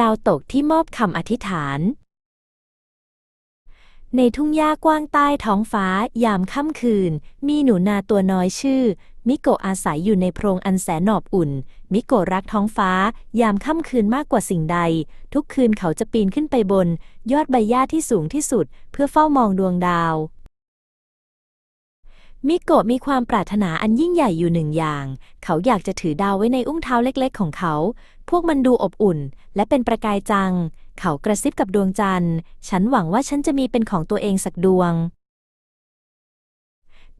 ดาวตกที่มอบคำอธิษฐาน ในทุ่งหญ้ากว้างใต้ท้องฟ้ายามค่ำคืน มีหนูนาตัวน้อยชื่อ มิโกะอาศัยอยู่ในโพรงอันแสนหนอบอุ่น มิโกะรักท้องฟ้า ยามค่ำคืนมากกว่าสิ่งใด ทุกคืนเขาจะปีนขึ้นไปบน ยอดใบหญ้าที่สูงที่สุด เพื่อเฝ้ามองดวงดาวมิโกะมีความปรารถนาอันยิ่งใหญ่อยู่หนึ่งอย่าง เขาอยากจะถือดาวไว้ในอุ้งเท้าเล็กๆของเขา พวกมันดูอบอุ่น และเป็นประกายจัง เขากระซิบกับดวงจันทร์ ฉันหวังว่าฉันจะมีเป็นของตัวเองสักดวง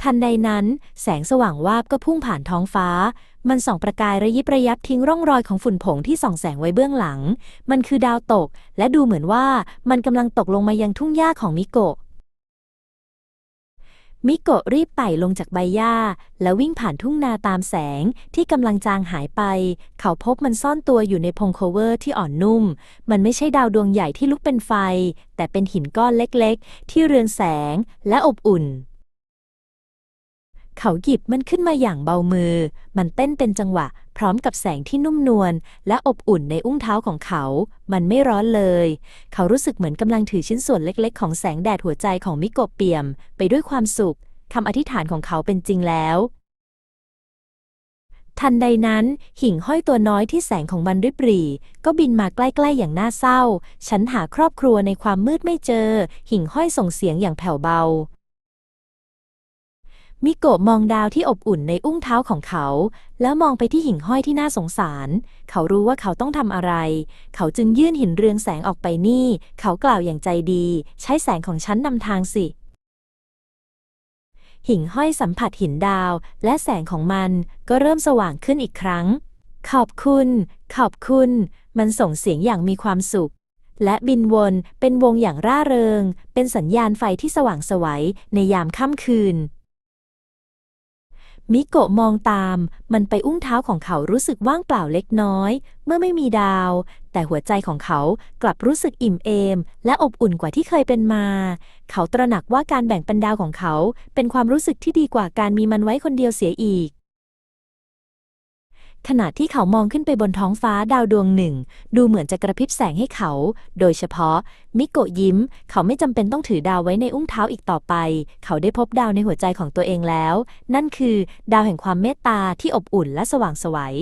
ทันใดนั้น แสงสว่างวาบก็พุ่งผ่านท้องฟ้า มันส่องประกายระยิบระยับทิ้งร่องรอยของฝุ่นผงที่ส่องแสงไว้เบื้องหลัง มันคือดาวตก และดูเหมือนว่ามันกำลังตกลงมายังทุ่งหญ้าของมิโกะ มิโกะรีบไต่ลงจากใบหญ้า แล้ววิ่งผ่านทุ่งนาตามแสงที่กำลังจางหายไป เขาพบมันซ่อนตัวอยู่ในพงโคเวอร์ที่อ่อนนุ่ม มันไม่ใช่ดาวดวงใหญ่ที่ลุกเป็นไฟ แต่เป็นหินก้อนเล็กๆ ที่เรืองแสงและอบอุ่น เขาหยิบมันขึ้นมาอย่างเบามือ มันเต้นเป็นจังหวะ พร้อมกับแสงที่นุ่มนวลและอบอุ่นในอุ้งเท้าของเขา มันไม่ร้อนเลย เขารู้สึกเหมือนกำลังถือชิ้นส่วนเล็กๆ ของแสงแดดหัวใจของมิโกะเปียม ไปด้วยความสุขคำอธิษฐานของเขาเป็นจริงแล้ว ทันใดนั้น หิ่งห้อยตัวน้อยที่แสงของมันริบหรี่ ก็บินมาใกล้ๆอย่างน่าเศร้า ฉันหาครอบครัวในความมืดไม่เจอ หิ่งห้อยส่งเสียงอย่างแผ่วเบา มิโกะมองดาวที่อบอุ่นในอุ้งเท้าของเขา แล้วมองไปที่หิ่งห้อยที่น่าสงสาร เขารู้ว่าเขาต้องทำอะไร เขาจึงยื่นหินเรืองแสงออกไปนี่ เขากล่าวอย่างใจดี ใช้แสงของฉันนำทางสิ หิ่งห้อยสัมผัสหินดาว และแสงของมันก็เริ่มสว่างขึ้นอีกครั้ง ขอบคุณ ขอบคุณ มันส่งเสียงอย่างมีความสุขและบินวนเป็นวงอย่างร่าเริง เป็นสัญญาณไฟที่สว่างสวัยในยามค่ำคืน มิโกะมองตาม มันไปอุ้งเท้าของเขารู้สึกว่างเปล่าเล็กน้อย เมื่อไม่มีดาว แต่หัวใจของเขากลับรู้สึกอิ่มเอม และอบอุ่นกว่าที่เคยเป็นมา เขาตระหนักว่าการแบ่งปันดาวของเขา เป็นความรู้สึกที่ดีกว่าการมีมันไว้คนเดียวเสียอีก ขณะที่เขามองขึ้นไปบนท้องฟ้าดาวดวงหนึ่ง ดูเหมือนจะกระพริบแสงให้เขา โดยเฉพาะ มิโกะยิ้ม เขาไม่จำเป็นต้องถือดาวไว้ในอุ้งเท้าอีกต่อไป เขาได้พบดาวในหัวใจของตัวเองแล้ว นั่นคือ ดาวแห่งความเมตตาที่อบอุ่นและสว่างไสวัย